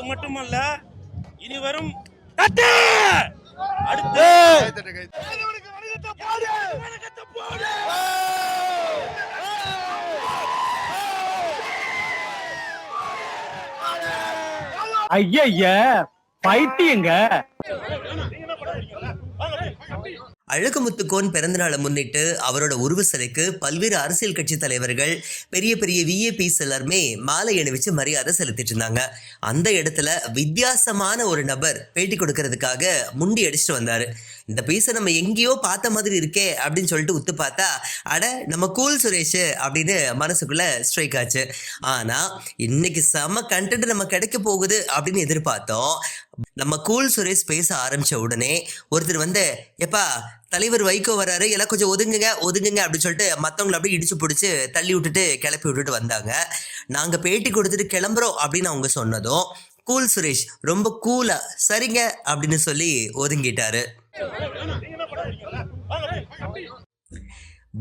அது மட்டுமல்ல இனி வரும் தட்டு! அடுத்து! ஐய பைத்தியங்க அழகுமுத்துக்கோன் பிறந்தநாளை முன்னிட்டு அவரோட உருவ சிலைக்கு பல்வேறு அரசியல் கட்சி தலைவர்கள் பெரிய பெரிய விஏபிஸ் எல்லாருமே மாலை அணிவிச்சு மரியாதை செலுத்திட்டு இருந்தாங்க. அந்த இடத்துல வித்தியாசமான ஒரு நபர் பேட்டி கொடுக்கறதுக்காக முண்டி அடிச்சுட்டு வந்தாரு. இந்த பீஸை நம்ம எங்கேயோ பார்த்த மாதிரி இருக்கே அப்படின்னு சொல்லிட்டு உத்து பார்த்தா அட நம்ம கூல் சுரேஷ் அப்படின்னு மனசுக்குள்ள ஸ்ட்ரைக் ஆச்சு. ஆனா இன்னைக்கு செம கண்டென்ட் நம்ம கிடைக்க போகுது அப்படின்னு எதிர்பார்த்தோம். நம்ம கூல் சுரேஷ் பேச ஆரம்பிச்ச உடனே ஒருத்தர் வந்து எப்பா தலைவர் வைகோ வராரு எல்லாம் கொஞ்சம் ஒதுங்குங்க ஒதுங்குங்க அப்படின்னு சொல்லிட்டு மற்றவங்களை அப்படியே இடிச்சு பிடிச்சி தள்ளி விட்டுட்டு கிளப்பி விட்டுட்டு வந்தாங்க. நாங்கள் பேட்டி கொடுத்துட்டு கிளம்புறோம் அப்படின்னு அவங்க சொன்னதும் கூல் சுரேஷ் ரொம்ப கூலா சரிங்க அப்படின்னு சொல்லி ஒதுங்கிட்டாரு.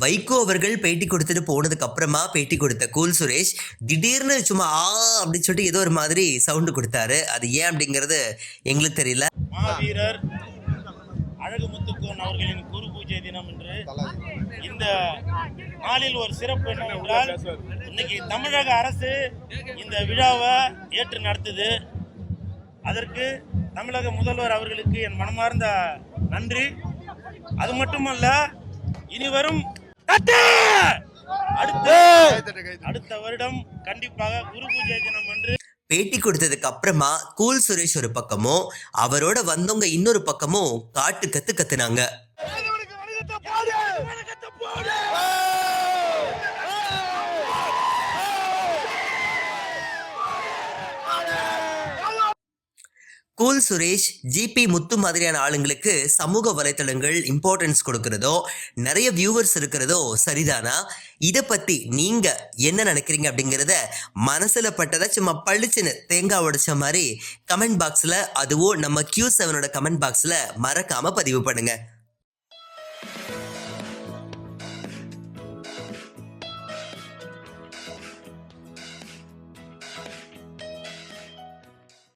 வைகோ அவர்கள் பேட்டி கொடுத்துட்டு போனதுக்கு அப்புறமா பேட்டி கொடுத்த கூல் சுரேஷ் திடீர்னு சும்மா ஆ அப்படின்னு சொல்லிட்டு ஏதோ ஒரு மாதிரி சவுண்டு கொடுத்தாரு. அது ஏன் அப்படிங்கிறது எங்களுக்கு தெரியல. மாவீரர் அழகுமுத்துக்கோன் அவர்களின் குரு பூஜை தினம் என்று இந்த நாளில் ஒரு சிறப்பு என்னவென்றால் இன்னைக்கு தமிழக அரசு இந்த விழாவை ஏற்று நடத்துது. அதற்கு தமிழக முதல்வர் அவர்களுக்கு என் மனமார்ந்த நன்றி. அது மட்டுமல்ல இனி வரும்! அடுத்து அடுத்த வருடம் கண்டிப்பாக குரு பூஜை தினம் என்று பேட்டி கொடுத்ததுக்கு அப்புறமா கூல் சுரேஷ் ஒரு பக்கமும் அவரோட வந்தவங்க இன்னொரு பக்கமும் காட்டு கத்து கத்துனாங்க. கூல் சுரேஷ் ஜிபி முத்து மாதிரியான ஆளுங்களுக்கு சமூக வலைத்தளங்கள் இம்பார்ட்டன்ஸ் கொடுக்கறதோ நிறைய வியூவர்ஸ் இருக்கிறதோ சரிதானா? இதை பற்றி நீங்கள் என்ன நினைக்கிறீங்க அப்படிங்கிறத மனசில் பட்டதை சும்மா பளிச்சுன்னு தேங்காய் உடைச்ச மாதிரி கமெண்ட் பாக்ஸில் அதுவும் நம்ம கியூ செவனோட கமெண்ட் பாக்ஸில் மறக்காமல் பதிவு பண்ணுங்கள்